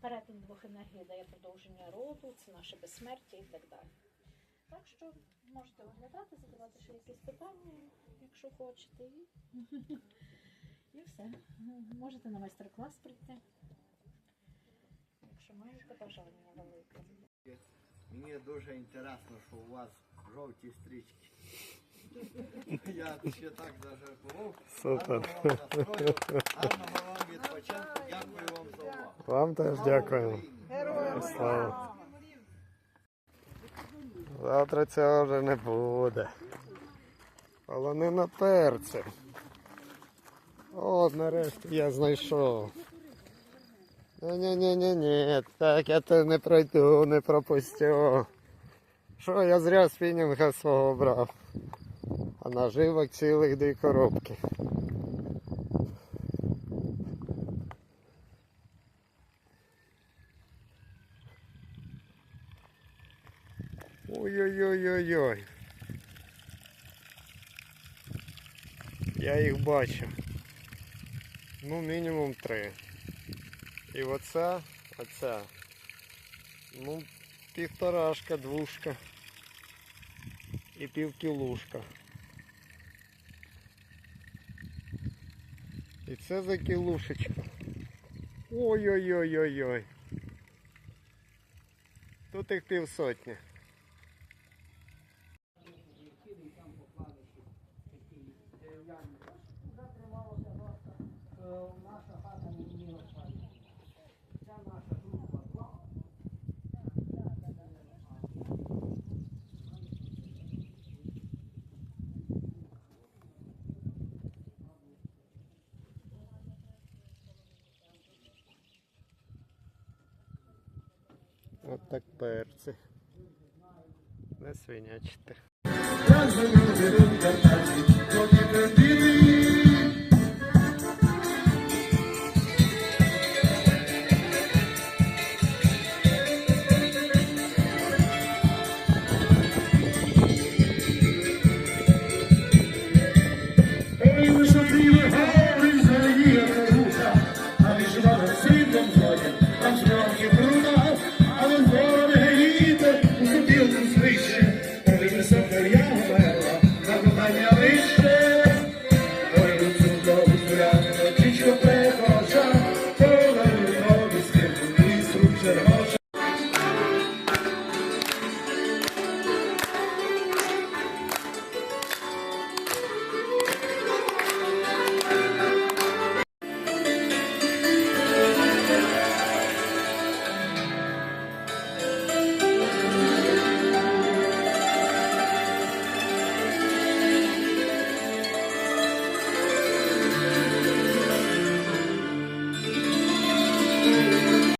Перетин двох енергій дає продовження роду, це наше безсмертя і так далі. Так що можете оглядати, задавати ще якісь питання, якщо хочете. І, і все. Можете на майстер-клас прийти. Якщо маєте бажання велике. Мені дуже інтересно, що у вас жовті стрічки. Я ще так зажартував. Супер. Гарного вам відпочинку. Дякую вам за увагу. Вам теж дякуємо. Слава. Завтра цього вже не буде. Полонина перцю. От нарешті я знайшов. Ні-ні-ні-ні-ні, так я то не пройду, не пропустю. Що я зря спінінга свого брав. А наживок цілих дві коробки. Ой-ой-ой-ой-ой. Я їх бачу. Ну, мінімум три. І оця, оця. Ну, півторашка, двушка. І півкілушка. І це за кілушечка. Ой-ой-ой-ой-ой. Тут їх півсотні. От так перці. Не свинячите.